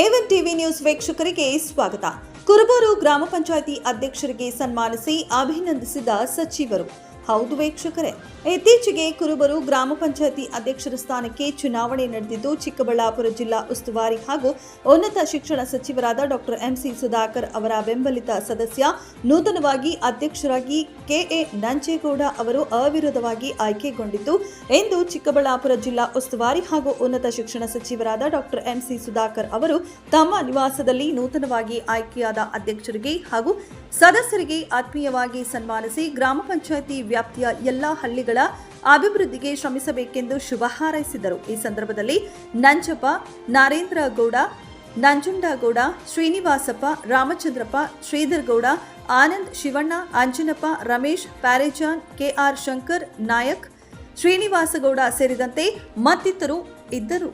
A one TV news ವೀಕ್ಷಕರಿಗೆ ಸ್ವಾಗತ. ಕುರುಬೂರು ಗ್ರಾಮ ಪಂಚಾಯಿತಿ ಅಧ್ಯಕ್ಷರಿಗೆ ಸನ್ಮಾನಿಸಿ ಅಭಿನಂದಿಸಿದ ಸಚಿವರು. ಹೌದು ವೀಕ್ಷಕರೇ, ಇತ್ತೀಚೆಗೆ ಕುರುಬರು ಗ್ರಾಮ ಪಂಚಾಯತಿ ಅಧ್ಯಕ್ಷರ ಸ್ಥಾನಕ್ಕೆ ಚುನಾವಣೆ ನಡೆದಿದ್ದು, ಚಿಕ್ಕಬಳ್ಳಾಪುರ ಜಿಲ್ಲಾ ಉಸ್ತುವಾರಿ ಹಾಗೂ ಉನ್ನತ ಶಿಕ್ಷಣ ಸಚಿವರಾದ ಡಾಕ್ಟರ್ ಎಂಸಿ ಸುಧಾಕರ್ ಅವರ ಬೆಂಬಲಿತ ಸದಸ್ಯ, ನೂತನವಾಗಿ ಅಧ್ಯಕ್ಷರಾಗಿ ಕೆಎ ನಂಜೇಗೌಡ ಅವರು ಅವಿರೋಧವಾಗಿ ಆಯ್ಕೆಗೊಂಡಿದ್ದು ಎಂದು ಚಿಕ್ಕಬಳ್ಳಾಪುರ ಜಿಲ್ಲಾ ಉಸ್ತುವಾರಿ ಹಾಗೂ ಉನ್ನತ ಶಿಕ್ಷಣ ಸಚಿವರಾದ ಡಾಕ್ಟರ್ ಎಂಸಿ ಸುಧಾಕರ್ ಅವರು ತಮ್ಮ ನಿವಾಸದಲ್ಲಿ ನೂತನವಾಗಿ ಆಯ್ಕೆಯಾದ ಅಧ್ಯಕ್ಷರಿಗೆ ಹಾಗೂ ಸದಸ್ಯರಿಗೆ ಆತ್ಮೀಯವಾಗಿ ಸನ್ಮಾನಿಸಿ ಗ್ರಾಮ ಪಂಚಾಯಿತಿ ವ್ಯಾಪ್ತಿಯ ಎಲ್ಲಾ ಹಳ್ಳಿಗಳ ಅಭಿವೃದ್ಧಿಗೆ ಶ್ರಮಿಸಬೇಕೆಂದು ಶುಭ ಹಾರೈಸಿದರು. ಈ ಸಂದರ್ಭದಲ್ಲಿ ನಂಜಪ್ಪ ನರೇಂದ್ರ ಗೌಡ ನಂಜುಂಡಗೌಡ, ಶ್ರೀನಿವಾಸಪ್ಪ, ರಾಮಚಂದ್ರಪ್ಪ ಶ್ರೀಧರ್ ಗೌಡ ಆನಂದ್ ಶಿವಣ್ಣ, ಅಂಜನಪ್ಪ, ರಮೇಶ್, ಪ್ಯಾರೇಜಾನ್, ಕೆಆರ್ ಶಂಕರ್, ನಾಯಕ್, ಶ್ರೀನಿವಾಸಗೌಡ ಸೇರಿದಂತೆ ಮತ್ತಿತರು ಇದ್ದರು.